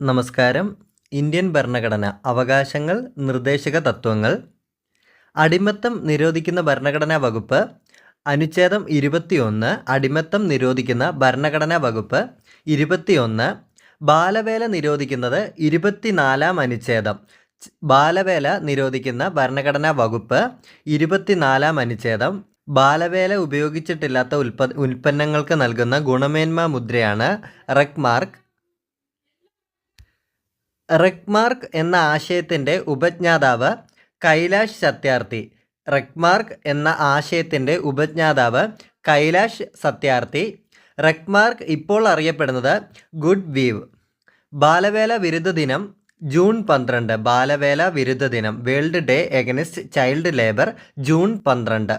നമസ്കാരം. ഇന്ത്യൻ ഭരണഘടന അവകാശങ്ങൾ നിർദ്ദേശക തത്വങ്ങൾ. അടിമത്തം നിരോധിക്കുന്ന ഭരണഘടനാ വകുപ്പ്. അനുച്ഛേദം ഇരുപത്തിയൊന്ന് അടിമത്തം നിരോധിക്കുന്ന ഭരണഘടനാ വകുപ്പ്. ഇരുപത്തിയൊന്ന് ബാലവേല നിരോധിക്കുന്നത് ഇരുപത്തിനാലാം അനുച്ഛേദം. ബാലവേല നിരോധിക്കുന്ന ഭരണഘടനാ വകുപ്പ്. ഇരുപത്തിനാലാം അനുച്ഛേദം. ബാലവേല ഉപയോഗിച്ചിട്ടില്ലാത്ത ഉൽപ്പ ഉൽപ്പന്നങ്ങൾക്ക് നൽകുന്ന ഗുണമേന്മ മുദ്രയാണ് റെക് മാർക്ക് റെക്മാർക്ക് എന്ന ആശയത്തിന്റെ ഉപജ്ഞാതാവ് കൈലാഷ് സത്യാർത്ഥി. റെക്മാർക്ക് എന്ന ആശയത്തിന്റെ ഉപജ്ഞാതാവ് കൈലാഷ് സത്യാർത്ഥി. റെക്മാർക്ക് ഇപ്പോൾ അറിയപ്പെടുന്നത് ഗുഡ് വീവ്. ബാലവേല വിരുദ്ധ ദിനം ജൂൺ പന്ത്രണ്ട്. ബാലവേല വിരുദ്ധ ദിനം world day against child labour June പന്ത്രണ്ട്.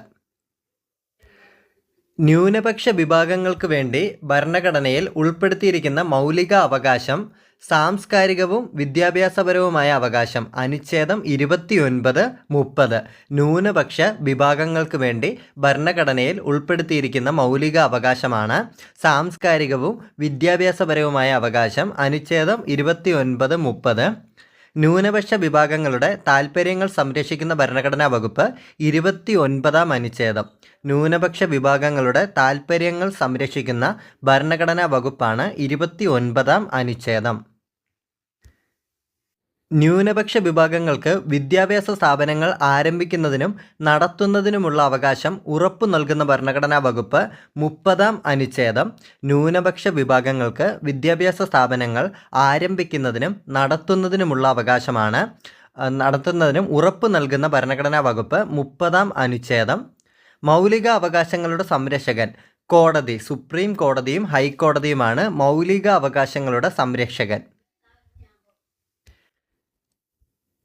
ന്യൂനപക്ഷ വിഭാഗങ്ങൾക്ക് വേണ്ടി ഭരണഘടനയിൽ ഉൾപ്പെടുത്തിയിരിക്കുന്ന മൗലിക അവകാശം സാംസ്കാരികവും വിദ്യാഭ്യാസപരവുമായ അവകാശം. അനുച്ഛേദം ഇരുപത്തിയൊൻപത് മുപ്പത്. ന്യൂനപക്ഷ വിഭാഗങ്ങൾക്ക് വേണ്ടി ഭരണഘടനയിൽ ഉൾപ്പെടുത്തിയിരിക്കുന്ന മൗലിക അവകാശമാണ് സാംസ്കാരികവും വിദ്യാഭ്യാസപരവുമായ അവകാശം. അനുച്ഛേദം ഇരുപത്തിയൊൻപത് മുപ്പത്. ന്യൂനപക്ഷ വിഭാഗങ്ങളുടെ താൽപ്പര്യങ്ങൾ സംരക്ഷിക്കുന്ന ഭരണഘടനാ വകുപ്പ് ഇരുപത്തി ഒൻപതാം അനുച്ഛേദം. ന്യൂനപക്ഷ വിഭാഗങ്ങളുടെ താൽപ്പര്യങ്ങൾ സംരക്ഷിക്കുന്ന ഭരണഘടനാ വകുപ്പാണ് ഇരുപത്തി ഒൻപതാം അനുച്ഛേദം. ന്യൂനപക്ഷ വിഭാഗങ്ങൾക്ക് വിദ്യാഭ്യാസ സ്ഥാപനങ്ങൾ ആരംഭിക്കുന്നതിനും നടത്തുന്നതിനുമുള്ള അവകാശം ഉറപ്പു നൽകുന്ന ഭരണഘടനാ വകുപ്പ് മുപ്പതാം അനുച്ഛേദം. ന്യൂനപക്ഷ വിഭാഗങ്ങൾക്ക് വിദ്യാഭ്യാസ സ്ഥാപനങ്ങൾ ആരംഭിക്കുന്നതിനും നടത്തുന്നതിനുമുള്ള അവകാശമാണ്. നടത്തുന്നതിനും ഉറപ്പ് നൽകുന്ന ഭരണഘടനാ വകുപ്പ് മുപ്പതാം അനുച്ഛേദം. മൗലിക അവകാശങ്ങളുടെ സംരക്ഷകൻ കോടതി സുപ്രീം കോടതിയും ഹൈക്കോടതിയുമാണ് മൗലിക അവകാശങ്ങളുടെ സംരക്ഷകൻ.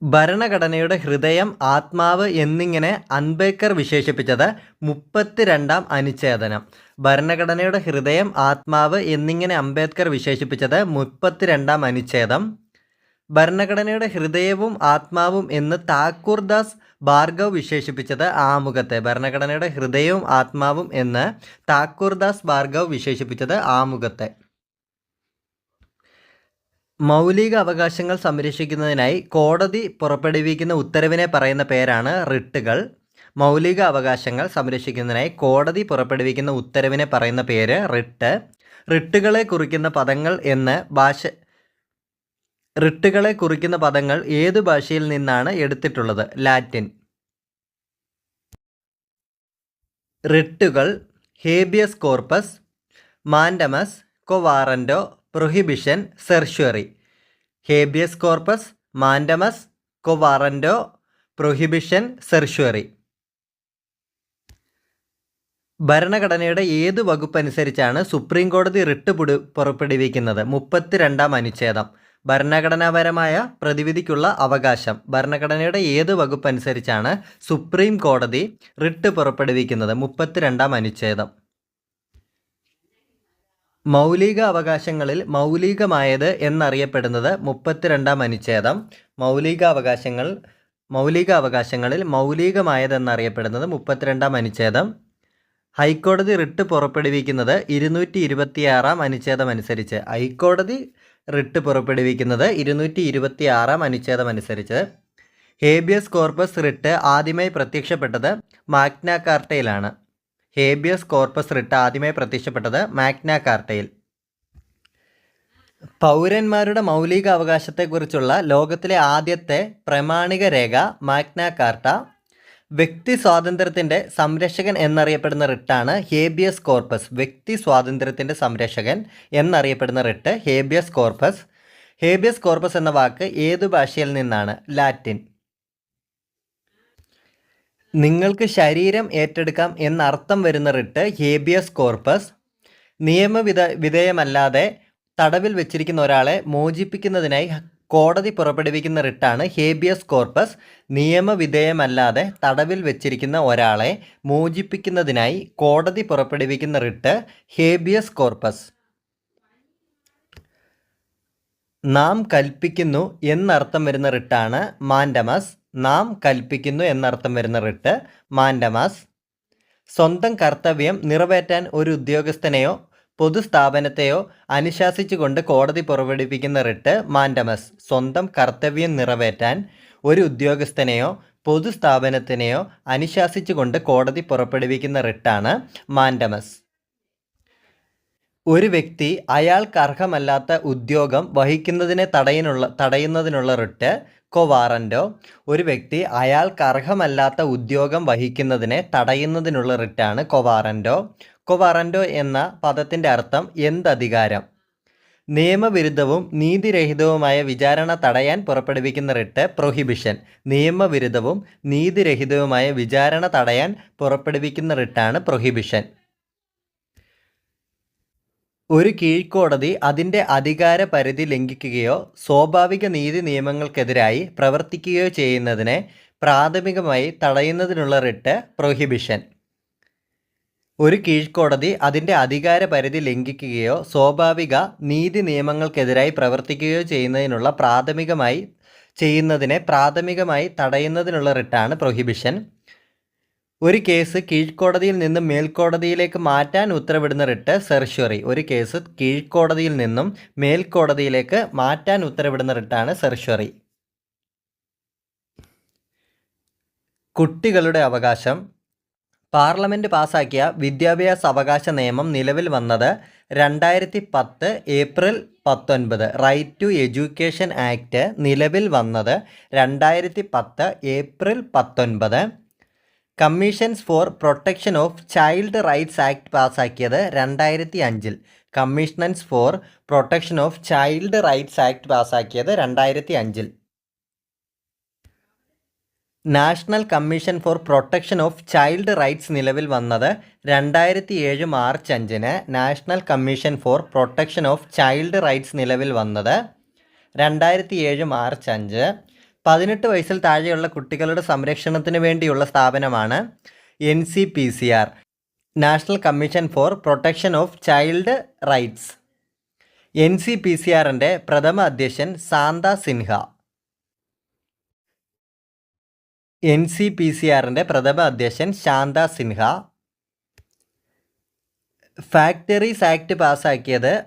ഭരണഘടനയുടെ ഹൃദയം ആത്മാവ് എന്നിങ്ങനെ അൻബേക്കർ വിശേഷിപ്പിച്ചത് മുപ്പത്തിരണ്ടാം അനുച്ഛേദനം. ഭരണഘടനയുടെ ഹൃദയം ആത്മാവ് എന്നിങ്ങനെ അംബേദ്കർ വിശേഷിപ്പിച്ചത് മുപ്പത്തിരണ്ടാം അനുച്ഛേദം. ഭരണഘടനയുടെ ഹൃദയവും ആത്മാവും എന്ന് താക്കൂർദാസ് ഭാർഗവ് വിശേഷിപ്പിച്ചത് ആമുഖത്തെ. ഭരണഘടനയുടെ ഹൃദയവും ആത്മാവും എന്ന് താക്കൂർദാസ് ഭാർഗവ് വിശേഷിപ്പിച്ചത് ആമുഖത്തെ. മൗലിക അവകാശങ്ങൾ സംരക്ഷിക്കുന്നതിനായി കോടതി പുറപ്പെടുവിക്കുന്ന ഉത്തരവിനെ പറയുന്ന പേരാണ് റിട്ടുകൾ. മൗലിക അവകാശങ്ങൾ സംരക്ഷിക്കുന്നതിനായി കോടതി പുറപ്പെടുവിക്കുന്ന ഉത്തരവിനെ പറയുന്ന പേര് റിട്ട്. റിട്ടുകളെ കുറിക്കുന്ന പദങ്ങൾ എന്ന് ഭാഷ റിട്ടുകളെ കുറിക്കുന്ന പദങ്ങൾ ഏത് ഭാഷയിൽ നിന്നാണ് എടുത്തിട്ടുള്ളത്? Latin. റിട്ടുകൾ habeas corpus mandamus quo warranto prohibition certiorari habeas corpus mandamus quo warranto prohibition certiorari ഭരണഘടനയുടെ ഏത് വകുപ്പ് അനുസരിച്ചാണ് സുപ്രീം കോടതി റിട്ട് പുടു പുറപ്പെടുവിക്കുന്നത്? മുപ്പത്തിരണ്ടാം അനുച്ഛേദം. ഭരണഘടനാപരമായ പ്രതിവിധിക്കുള്ള അവകാശം. ഭരണഘടനയുടെ ഏത് വകുപ്പ് അനുസരിച്ചാണ് സുപ്രീം കോടതി റിട്ട് പുറപ്പെടുവിക്കുന്നത്? മുപ്പത്തിരണ്ടാം അനുച്ഛേദം. മൗലിക അവകാശങ്ങളിൽ മൗലികമായത് എന്നറിയപ്പെടുന്നത് മുപ്പത്തിരണ്ടാം അനുച്ഛേദം. മൗലിക അവകാശങ്ങൾ മൗലിക അവകാശങ്ങളിൽ മൗലികമായത് എന്നറിയപ്പെടുന്നത് മുപ്പത്തിരണ്ടാം അനുച്ഛേദം. ഹൈക്കോടതി റിട്ട് പുറപ്പെടുവിക്കുന്നത് ഇരുന്നൂറ്റി ഇരുപത്തിയാറാം അനുച്ഛേദം അനുസരിച്ച് ഹൈക്കോടതി റിട്ട് പുറപ്പെടുവിക്കുന്നത് ഇരുന്നൂറ്റി ഇരുപത്തി ആറാം അനുച്ഛേദം അനുസരിച്ച് ഹേബിയസ് കോർപ്പസ് റിട്ട് ആദ്യമായി പ്രത്യക്ഷപ്പെട്ടത് മാഗ്ന കാർട്ടയിലാണ് ഹേബിയസ് കോർപ്പസ് റിട്ട് ആദ്യമായി പ്രത്യക്ഷപ്പെട്ടത് മാഗ്ന കാർട്ടയിൽ. പൗരന്മാരുടെ മൗലിക അവകാശത്തെക്കുറിച്ചുള്ള ലോകത്തിലെ ആദ്യത്തെ പ്രമാണിക രേഖ മാഗ്ന കാർട്ട. വ്യക്തി സ്വാതന്ത്ര്യത്തിന്റെ സംരക്ഷകൻ എന്നറിയപ്പെടുന്ന റിട്ടാണ് ഹേബിയസ് കോർപ്പസ് വ്യക്തി സ്വാതന്ത്ര്യത്തിന്റെ സംരക്ഷകൻ എന്നറിയപ്പെടുന്ന writ habeas corpus habeas corpus എന്ന വാക്ക് ഏതു ഭാഷയിൽ നിന്നാണ്? ലാറ്റിൻ. നിങ്ങൾക്ക് ശരീരം ഏറ്റെടുക്കാം എന്നർത്ഥം വരുന്ന റിട്ട് ഹേബിയസ് കോർപ്പസ്. നിയമവിധ വിധേയമല്ലാതെ തടവിൽ വെച്ചിരിക്കുന്ന ഒരാളെ മോചിപ്പിക്കുന്നതിനായി കോടതി പുറപ്പെടുവിക്കുന്ന റിട്ടാണ് ഹേബിയസ് കോർപ്പസ്. നിയമവിധേയമല്ലാതെ തടവിൽ വെച്ചിരിക്കുന്ന ഒരാളെ മോചിപ്പിക്കുന്നതിനായി കോടതി പുറപ്പെടുവിക്കുന്ന റിട്ട് ഹേബിയസ് കോർപ്പസ്. നാം കൽപ്പിക്കുന്നു എന്നർത്ഥം വരുന്ന റിട്ടാണ് മാൻഡമസ്. നാം കൽപ്പിക്കുന്നു എന്നർത്ഥം വരുന്ന റിട്ട് മാൻഡമാസ്. സ്വന്തം കർത്തവ്യം നിറവേറ്റാൻ ഒരു ഉദ്യോഗസ്ഥനെയോ പൊതുസ്ഥാപനത്തെയോ അനുശാസിച്ചുകൊണ്ട് കോടതി പുറപ്പെടുവിക്കുന്ന റിട്ട് മാൻഡമസ്. സ്വന്തം കർത്തവ്യം നിറവേറ്റാൻ ഒരു ഉദ്യോഗസ്ഥനെയോ പൊതുസ്ഥാപനത്തിനെയോ അനുശാസിച്ചുകൊണ്ട് കോടതി പുറപ്പെടുവിക്കുന്ന റിട്ടാണ് മാൻഡമസ്. ഒരു വ്യക്തി അയാൾക്ക് അർഹമല്ലാത്ത ഉദ്യോഗം വഹിക്കുന്നതിനെ തടയുന്നുള്ള തടയുന്നതിനുള്ള റിട്ട് കൊവാറന്റോ ഒരു വ്യക്തി അയാൾക്ക് അർഹമല്ലാത്ത ഉദ്യോഗം വഹിക്കുന്നതിനെ തടയുന്നതിനുള്ള റിട്ടാണ് കൊവാറന്റോ കൊവാറന്റോ എന്ന പദത്തിന്റെ അർത്ഥം എന്തധികാരം? നിയമവിരുദ്ധവും നീതിരഹിതവുമായ വിചാരണ തടയാൻ പുറപ്പെടുവിക്കുന്ന റിട്ട് പ്രൊഹിബിഷൻ. നിയമവിരുദ്ധവും നീതിരഹിതവുമായ വിചാരണ തടയാൻ പുറപ്പെടുവിക്കുന്ന റിട്ടാണ് പ്രൊഹിബിഷൻ. ഒരു കീഴ്ക്കോടതി അതിന്റെ അധികാര പരിധി ലംഘിക്കുകയോ സ്വാഭാവിക നീതി നിയമങ്ങൾക്കെതിരായി പ്രവർത്തിക്കുകയോ ചെയ്യുന്നതിനെ പ്രാഥമികമായി തടയുന്നതിനുള്ള റിട്ട് പ്രൊഹിബിഷൻ. ഒരു കീഴ്ക്കോടതി അതിന്റെ അധികാര പരിധി ലംഘിക്കുകയോ സ്വാഭാവിക നീതി നിയമങ്ങൾക്കെതിരായി പ്രവർത്തിക്കുകയോ ചെയ്യുന്നതിനുള്ള പ്രാഥമികമായി ചെയ്യുന്നതിനെ പ്രാഥമികമായി തടയുന്നതിനുള്ള റിട്ടാണ് പ്രൊഹിബിഷൻ. ഒരു കേസ് കീഴ്ക്കോടതിയിൽ നിന്ന് മേൽക്കോടതിയിലേക്ക് മാറ്റാൻ ഉത്തരവിടുന്ന റിട്ട് സെർഷ്വറി. ഒരു കേസ് കീഴ്ക്കോടതിയിൽ നിന്നും മേൽക്കോടതിയിലേക്ക് മാറ്റാൻ ഉത്തരവിടുന്ന റിട്ടാണ് സെർഷ്വറി. കുട്ടികളുടെ അവകാശം. പാർലമെന്റ് പാസാക്കിയ വിദ്യാഭ്യാസ അവകാശ നിയമം നിലവിൽ വന്നത് രണ്ടായിരത്തി പത്ത് ഏപ്രിൽ പത്തൊൻപത്. റൈറ്റ് ടു എഡ്യൂക്കേഷൻ ആക്ട് നിലവിൽ വന്നത് രണ്ടായിരത്തി പത്ത് ഏപ്രിൽ പത്തൊൻപത്. Commissions for protection of child rights act പാസ്സാക്കിയത് രണ്ടായിരത്തി അഞ്ചിൽ commissions for protection of child rights act പാസ്സാക്കിയത് രണ്ടായിരത്തി അഞ്ചിൽ national commission for protection of child rights നിലവിൽ വന്നത് രണ്ടായിരത്തി ഏഴ് മാർച്ച് അഞ്ചിന് national commission for protection of child rights നിലവിൽ വന്നത് രണ്ടായിരത്തി ഏഴ് മാർച്ച് അഞ്ച്. പതിനെട്ട് വയസ്സിൽ താഴെയുള്ള കുട്ടികളുടെ സംരക്ഷണത്തിന് വേണ്ടിയുള്ള സ്ഥാപനമാണ് N C P C R national commission for protection of child rights. N C P C ആറിന്റെ പ്രഥമ അധ്യക്ഷൻ Santha Sinha. N C P C ആറിന്റെ പ്രഥമ അധ്യക്ഷൻ ശാന്ത സിൻഹ. ഫാക്ടറീസ് ആക്ട് പാസ്സാക്കിയത്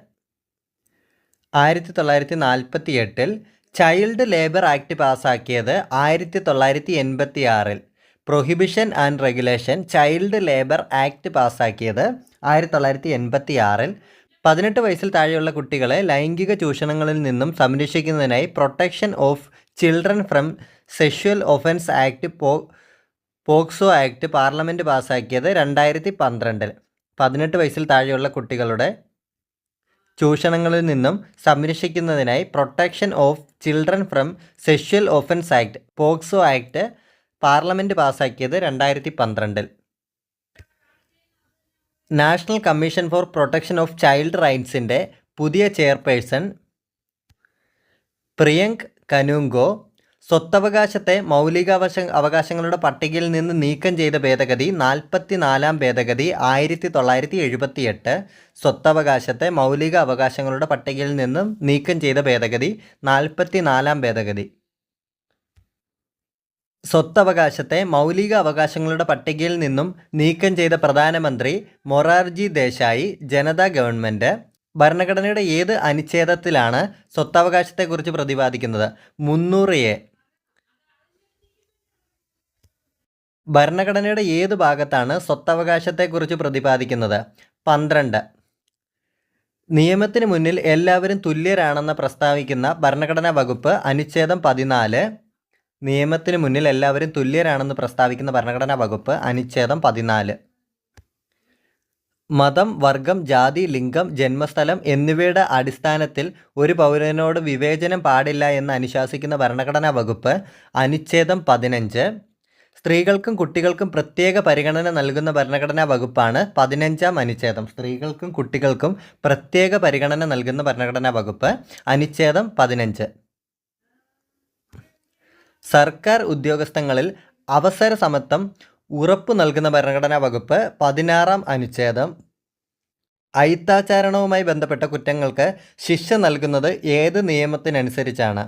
ആയിരത്തി തൊള്ളായിരത്തി നാൽപ്പത്തി എട്ടിൽ ചൈൽഡ് ലേബർ ആക്ട് പാസ്സാക്കിയത് ആയിരത്തി തൊള്ളായിരത്തി എൺപത്തി ആറിൽ prohibition and regulation child labour act പാസ്സാക്കിയത് ആയിരത്തി തൊള്ളായിരത്തി എൺപത്തി ആറിൽ പതിനെട്ട് വയസ്സിൽ താഴെയുള്ള കുട്ടികളെ ലൈംഗിക ചൂഷണങ്ങളിൽ നിന്നും സംരക്ഷിക്കുന്നതിനായി protection of children from sexual offence act പോ പോക്സോ ആക്ട് പാർലമെന്റ് പാസ്സാക്കിയത് രണ്ടായിരത്തി പന്ത്രണ്ടിൽ പതിനെട്ട് വയസ്സിൽ താഴെയുള്ള കുട്ടികളുടെ ചൂഷണങ്ങളിൽ നിന്നും സംരക്ഷിക്കുന്നതിനായി protection of children from sexual offence act POCSO act parliament പാസ്സാക്കിയത് രണ്ടായിരത്തി പന്ത്രണ്ടിൽ national commission for protection of child റൈറ്റ്സിന്റെ പുതിയ ചെയർപേഴ്സൺ പ്രിയങ്ക് കനുങ്കോ സ്വത്തവകാശത്തെ മൗലികാവശ അവകാശങ്ങളുടെ പട്ടികയിൽ നിന്ന് നീക്കം ചെയ്ത ഭേദഗതി നാൽപ്പത്തി നാലാം ഭേദഗതി ആയിരത്തി തൊള്ളായിരത്തി എഴുപത്തി എട്ട് സ്വത്തവകാശത്തെ മൗലിക അവകാശങ്ങളുടെ പട്ടികയിൽ നിന്നും നീക്കം ചെയ്ത ഭേദഗതി നാൽപ്പത്തി നാലാം ഭേദഗതി. സ്വത്തവകാശത്തെ മൗലിക അവകാശങ്ങളുടെ പട്ടികയിൽ നിന്നും നീക്കം ചെയ്ത പ്രധാനമന്ത്രി മൊറാർജി ദേശായി ജനതാ ഗവൺമെന്റ് ഭരണഘടനയുടെ ഏത് അനുച്ഛേദത്തിലാണ് സ്വത്തവകാശത്തെക്കുറിച്ച് പ്രതിപാദിക്കുന്നത്? മുന്നൂറ് എ. ഭരണഘടനയുടെ ഏത് ഭാഗത്താണ് സ്വത്തവകാശത്തെക്കുറിച്ച് പ്രതിപാദിക്കുന്നത്? പന്ത്രണ്ട്. നിയമത്തിന് മുന്നിൽ എല്ലാവരും തുല്യരാണെന്ന് പ്രസ്താവിക്കുന്ന ഭരണഘടനാ വകുപ്പ് അനുച്ഛേദം പതിനാല്. നിയമത്തിന് മുന്നിൽ എല്ലാവരും തുല്യരാണെന്ന് പ്രസ്താവിക്കുന്ന ഭരണഘടനാ വകുപ്പ് അനുച്ഛേദം പതിനാല്. മതം വർഗം ജാതി ലിംഗം ജന്മസ്ഥലം എന്നിവയുടെ അടിസ്ഥാനത്തിൽ ഒരു പൗരനോട് വിവേചനം പാടില്ല എന്ന് അനുശാസിക്കുന്ന ഭരണഘടനാ വകുപ്പ് അനുച്ഛേദം പതിനഞ്ച്. സ്ത്രീകൾക്കും കുട്ടികൾക്കും പ്രത്യേക പരിഗണന നൽകുന്ന ഭരണഘടനാ വകുപ്പാണ് പതിനഞ്ചാം അനുച്ഛേദം. സ്ത്രീകൾക്കും കുട്ടികൾക്കും പ്രത്യേക പരിഗണന നൽകുന്ന ഭരണഘടനാ വകുപ്പ് അനുച്ഛേദം പതിനഞ്ച്. സർക്കാർ ഉദ്യോഗസ്ഥങ്ങളിൽ അവസര സമത്വം ഉറപ്പു നൽകുന്ന ഭരണഘടനാ വകുപ്പ് പതിനാറാം അനുച്ഛേദം. അയിത്താചാരണവുമായി ബന്ധപ്പെട്ട കുറ്റങ്ങൾക്ക് ശിക്ഷ നൽകുന്നത് ഏത് നിയമത്തിനനുസരിച്ചാണ്?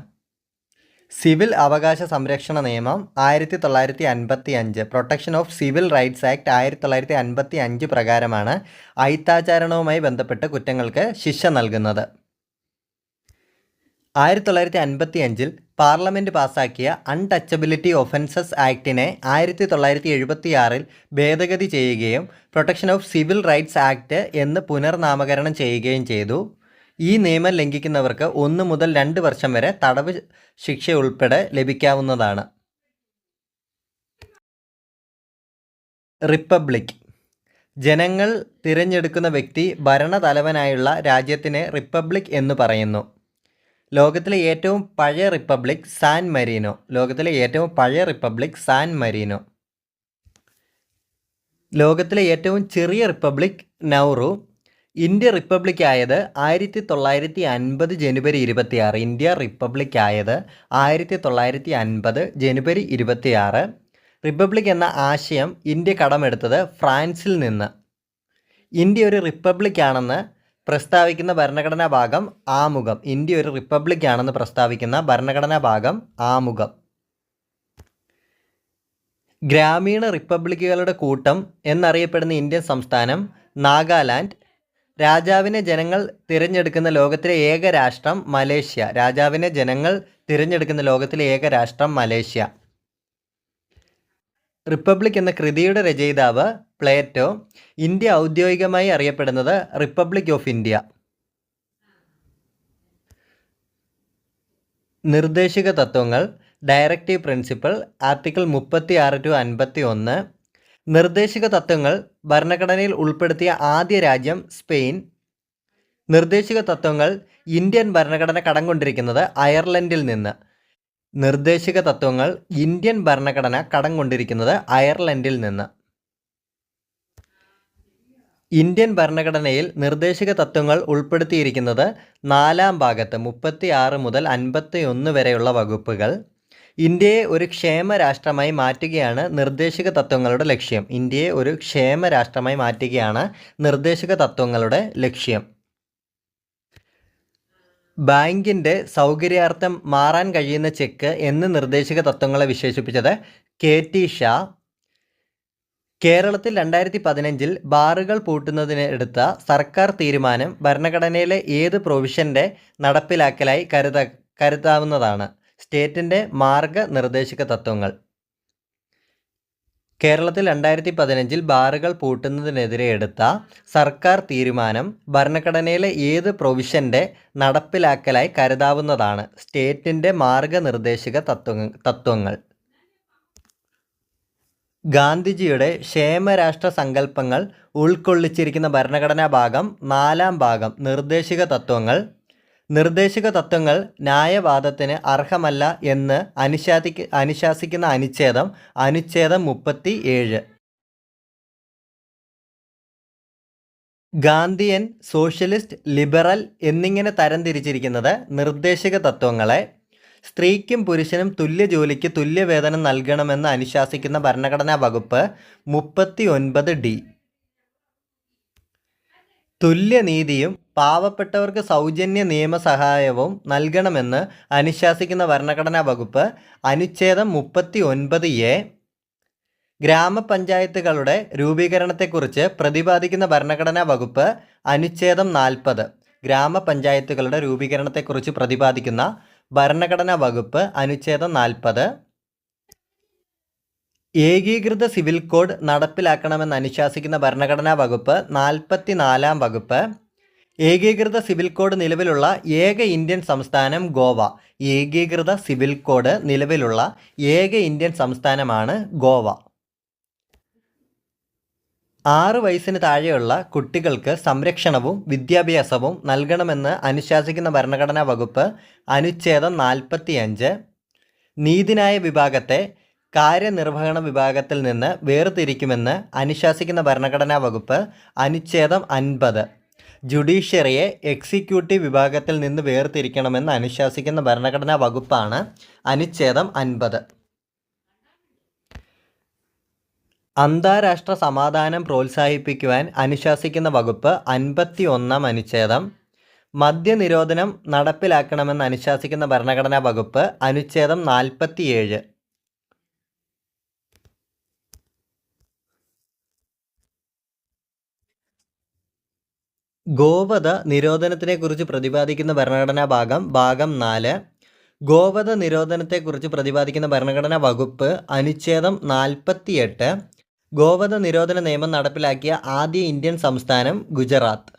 സിവിൽ അവകാശ സംരക്ഷണ നിയമം ആയിരത്തി തൊള്ളായിരത്തി അൻപത്തി അഞ്ച് protection of civil rights act ആയിരത്തി തൊള്ളായിരത്തി അൻപത്തി അഞ്ച് പ്രകാരമാണ് അയിത്താചാരണവുമായി ബന്ധപ്പെട്ട് കുറ്റങ്ങൾക്ക് ശിക്ഷ നൽകുന്നത്. ആയിരത്തി തൊള്ളായിരത്തി അൻപത്തി അഞ്ചിൽ പാർലമെന്റ് പാസാക്കിയ അൺടച്ചബിലിറ്റി ഒഫൻസസ് ആക്ടിനെ ആയിരത്തി തൊള്ളായിരത്തി എഴുപത്തി ആറിൽ ഭേദഗതി ചെയ്യുകയും protection of civil rights act എന്ന് പുനർനാമകരണം ചെയ്യുകയും ചെയ്തു. ഈ നിയമം ലംഘിക്കുന്നവർക്ക് ഒന്ന് മുതൽ രണ്ട് വർഷം വരെ തടവ് ശിക്ഷ ഉൾപ്പെടെ ലഭിക്കാവുന്നതാണ്. റിപ്പബ്ലിക്. ജനങ്ങൾ തിരഞ്ഞെടുക്കുന്ന വ്യക്തി ഭരണതലവനായുള്ള രാജ്യത്തിനെ റിപ്പബ്ലിക് എന്ന് പറയുന്നു. ലോകത്തിലെ ഏറ്റവും പഴയ റിപ്പബ്ലിക് സാൻ മരീനോ. ലോകത്തിലെ ഏറ്റവും പഴയ റിപ്പബ്ലിക് സാൻ മരീനോ. ലോകത്തിലെ ഏറ്റവും ചെറിയ റിപ്പബ്ലിക് നൗറു ഇന്ത്യ റിപ്പബ്ലിക് ആയത് ആയിരത്തി തൊള്ളായിരത്തി അൻപത് ജനുവരി ഇരുപത്തിയാറ്. ഇന്ത്യ റിപ്പബ്ലിക് ആയത് ആയിരത്തി തൊള്ളായിരത്തി അൻപത് ജനുവരി ഇരുപത്തിയാറ്. റിപ്പബ്ലിക് എന്ന ആശയം ഇന്ത്യ കടമെടുത്തത് ഫ്രാൻസിൽ നിന്ന്. ഇന്ത്യ ഒരു റിപ്പബ്ലിക് ആണെന്ന് പ്രസ്താവിക്കുന്ന ഭരണഘടനാ ഭാഗം ആമുഖം. ഇന്ത്യ ഒരു റിപ്പബ്ലിക് ആണെന്ന് പ്രസ്താവിക്കുന്ന ഭരണഘടനാ ഭാഗം ആമുഖം. ഗ്രാമീണ റിപ്പബ്ലിക്കുകളുടെ കൂട്ടം എന്നറിയപ്പെടുന്ന ഇന്ത്യൻ സംസ്ഥാനം നാഗാലാൻഡ് രാജാവിനെ ജനങ്ങൾ തിരഞ്ഞെടുക്കുന്ന ലോകത്തിലെ ഏക രാഷ്ട്രം മലേഷ്യ. രാജാവിനെ ജനങ്ങൾ തിരഞ്ഞെടുക്കുന്ന ലോകത്തിലെ ഏക രാഷ്ട്രം മലേഷ്യ. റിപ്പബ്ലിക് എന്ന കൃതിയുടെ രചയിതാവ് പ്ലേറ്റോ ഇന്ത്യ ഔദ്യോഗികമായി അറിയപ്പെടുന്നത് റിപ്പബ്ലിക് ഓഫ് ഇന്ത്യ. നിർദ്ദേശിക തത്വങ്ങൾ ഡയറക്റ്റീവ് പ്രിൻസിപ്പൽ ആർട്ടിക്കിൾ മുപ്പത്തി ആറ് ടു അൻപത്തി ഒന്ന് നിർദ്ദേശിക തത്വങ്ങൾ ഭരണഘടനയിൽ ഉൾപ്പെടുത്തിയ ആദ്യ രാജ്യം സ്പെയിൻ. നിർദ്ദേശിക തത്വങ്ങൾ ഇന്ത്യൻ ഭരണഘടന കടം കൊണ്ടിരിക്കുന്നത് അയർലൻഡിൽ നിന്ന്. നിർദ്ദേശിക തത്വങ്ങൾ ഇന്ത്യൻ ഭരണഘടന കടം കൊണ്ടിരിക്കുന്നത് അയർലൻഡിൽ നിന്ന്. ഇന്ത്യൻ ഭരണഘടനയിൽ നിർദ്ദേശിക തത്വങ്ങൾ ഉൾപ്പെടുത്തിയിരിക്കുന്നത് നാലാം ഭാഗത്ത് മുപ്പത്തി ആറ് മുതൽ അൻപത്തി ഒന്ന് വരെയുള്ള വകുപ്പുകൾ. ഇന്ത്യയെ ഒരു ക്ഷേമ രാഷ്ട്രമായി മാറ്റുകയാണ് നിർദ്ദേശിക തത്വങ്ങളുടെ ലക്ഷ്യം. ഇന്ത്യയെ ഒരു ക്ഷേമ രാഷ്ട്രമായി മാറ്റുകയാണ് നിർദ്ദേശിക തത്വങ്ങളുടെ ലക്ഷ്യം. ബാങ്കിന്റെ സൗകര്യാർത്ഥം മാറാൻ കഴിയുന്ന ചെക്ക് എന്ന് നിർദ്ദേശിക തത്വങ്ങളെ വിശേഷിപ്പിച്ചത് കെ ടി ഷാ. കേരളത്തിൽ രണ്ടായിരത്തി പതിനഞ്ചിൽ ബാറുകൾ പൂട്ടുന്നതിന് എടുത്ത സർക്കാർ തീരുമാനം ഭരണഘടനയിലെ ഏത് പ്രൊവിഷന്റെ നടപ്പിലാക്കലായി കരുത കരുതാവുന്നതാണ്. സ്റ്റേറ്റിന്റെ മാർഗനിർദ്ദേശക തത്വങ്ങൾ. കേരളത്തിൽ രണ്ടായിരത്തി പതിനഞ്ചിൽ ബാറുകൾ പൂട്ടുന്നതിനെതിരെ എടുത്ത സർക്കാർ തീരുമാനം ഭരണഘടനയിലെ ഏത് പ്രൊവിഷന്റെ നടപ്പിലാക്കലായി കരുതാവുന്നതാണ്. സ്റ്റേറ്റിന്റെ മാർഗനിർദ്ദേശക തത്വ തത്വങ്ങൾ. ഗാന്ധിജിയുടെ ക്ഷേമരാഷ്ട്ര സങ്കല്പങ്ങൾ ഉൾക്കൊള്ളിച്ചിരിക്കുന്ന ഭരണഘടനാ ഭാഗം നാലാം ഭാഗം നിർദ്ദേശിക തത്വങ്ങൾ നിർദ്ദേശിക തത്വങ്ങൾ ന്യായവാദത്തിന് അർഹമല്ല എന്ന് അനുശാതി അനുശാസിക്കുന്ന അനുച്ഛേദം അനുച്ഛേദം മുപ്പത്തി ഏഴ് ഗാന്ധിയൻ സോഷ്യലിസ്റ്റ് ലിബറൽ എന്നിങ്ങനെ തരംതിരിച്ചിരിക്കുന്നത് നിർദ്ദേശക തത്വങ്ങളെ സ്ത്രീക്കും പുരുഷനും തുല്യ ജോലിക്ക് തുല്യ വേതനം നൽകണമെന്ന് അനുശാസിക്കുന്ന ഭരണഘടനാ വകുപ്പ് മുപ്പത്തി ഒൻപത് ഡി. തുല്യനീതിയും പാവപ്പെട്ടവർക്ക് സൗജന്യ നിയമസഹായവും നൽകണമെന്ന് അനുശാസിക്കുന്ന ഭരണഘടനാ വകുപ്പ് അനുച്ഛേദം മുപ്പത്തി ഒൻപത് എ ഗ്രാമപഞ്ചായത്തുകളുടെ രൂപീകരണത്തെക്കുറിച്ച് പ്രതിപാദിക്കുന്ന ഭരണഘടനാ വകുപ്പ് അനുച്ഛേദം നാൽപ്പത് ഗ്രാമപഞ്ചായത്തുകളുടെ രൂപീകരണത്തെക്കുറിച്ച് പ്രതിപാദിക്കുന്ന ഭരണഘടനാ വകുപ്പ് അനുച്ഛേദം നാൽപ്പത് ഏകീകൃത സിവിൽ കോഡ് നടപ്പിലാക്കണമെന്ന് അനുശാസിക്കുന്ന ഭരണഘടനാ വകുപ്പ് നാൽപ്പത്തി നാലാം വകുപ്പ്. ഏകീകൃത സിവിൽ കോഡ് നിലവിലുള്ള ഏക ഇന്ത്യൻ സംസ്ഥാനം ഗോവ. ഏകീകൃത സിവിൽ കോഡ് നിലവിലുള്ള ഏക ഇന്ത്യൻ സംസ്ഥാനമാണ് ഗോവ. ആറ് വയസ്സിന് താഴെയുള്ള കുട്ടികൾക്ക് സംരക്ഷണവും വിദ്യാഭ്യാസവും നൽകണമെന്ന് അനുശാസിക്കുന്ന ഭരണഘടനാ വകുപ്പ് അനുച്ഛേദം നാൽപ്പത്തി അഞ്ച് നീതിന്യായ വിഭാഗത്തെ കാര്യനിർവഹണ വിഭാഗത്തിൽ നിന്ന് വേർതിരിക്കുമെന്ന് അനുശാസിക്കുന്ന ഭരണഘടനാ വകുപ്പ് അനുച്ഛേദം അൻപത്. ജുഡീഷ്യറിയെ എക്സിക്യൂട്ടീവ് വിഭാഗത്തിൽ നിന്ന് വേർതിരിക്കണമെന്ന് അനുശാസിക്കുന്ന ഭരണഘടനാ വകുപ്പാണ് അനുച്ഛേദം അൻപത്. അന്താരാഷ്ട്ര സമാധാനം പ്രോത്സാഹിപ്പിക്കുവാൻ അനുശാസിക്കുന്ന വകുപ്പ് അൻപത്തി ഒന്നാം അനുച്ഛേദം. മദ്യനിരോധനം നടപ്പിലാക്കണമെന്ന് അനുശാസിക്കുന്ന ഭരണഘടനാ വകുപ്പ് അനുച്ഛേദം നാൽപ്പത്തിയേഴ്. ഗോവധ നിരോധനത്തിനെക്കുറിച്ച് പ്രതിപാദിക്കുന്ന ഭരണഘടനാ ഭാഗം ഭാഗം നാല്. ഗോവധ നിരോധനത്തെക്കുറിച്ച് പ്രതിപാദിക്കുന്ന ഭരണഘടനാ വകുപ്പ് അനുച്ഛേദം നാൽപ്പത്തിയെട്ട് ഗോവധ നിരോധന നിയമം നടപ്പിലാക്കിയ ആദ്യ ഇന്ത്യൻ സംസ്ഥാനം ഗുജറാത്ത്.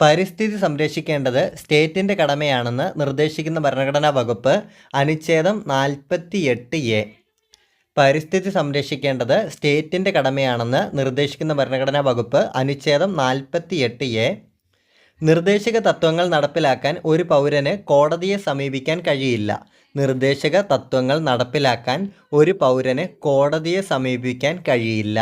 പരിസ്ഥിതി സംരക്ഷിക്കേണ്ടത് സ്റ്റേറ്റിന്റെ കടമയാണെന്ന് നിർദ്ദേശിക്കുന്ന ഭരണഘടനാ വകുപ്പ് അനുച്ഛേദം നാൽപ്പത്തിയെട്ട് എ. പരിസ്ഥിതി സംരക്ഷിക്കേണ്ടത് സ്റ്റേറ്റിന്റെ കടമയാണെന്ന് നിർദ്ദേശിക്കുന്ന ഭരണഘടനാ വകുപ്പ് അനുച്ഛേദം നാൽപ്പത്തി എട്ട് എ. നിർദ്ദേശക തത്വങ്ങൾ നടപ്പിലാക്കാൻ ഒരു പൗരന് കോടതിയെ സമീപിക്കാൻ കഴിയില്ല. നിർദ്ദേശക തത്വങ്ങൾ നടപ്പിലാക്കാൻ ഒരു പൗരന് കോടതിയെ സമീപിക്കാൻ കഴിയില്ല.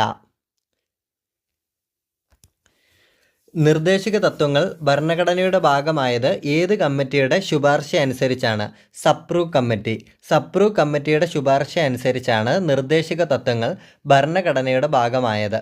നിർദ്ദേശക തത്വങ്ങൾ ഭരണഘടനയുടെ ഭാഗമായത് ഏത് കമ്മിറ്റിയുടെ ശുപാർശ അനുസരിച്ചാണ്? സപ്രൂ കമ്മിറ്റി. സപ്രൂ കമ്മിറ്റിയുടെ ശുപാർശ അനുസരിച്ചാണ് നിർദ്ദേശക തത്വങ്ങൾ ഭരണഘടനയുടെ ഭാഗമായത്.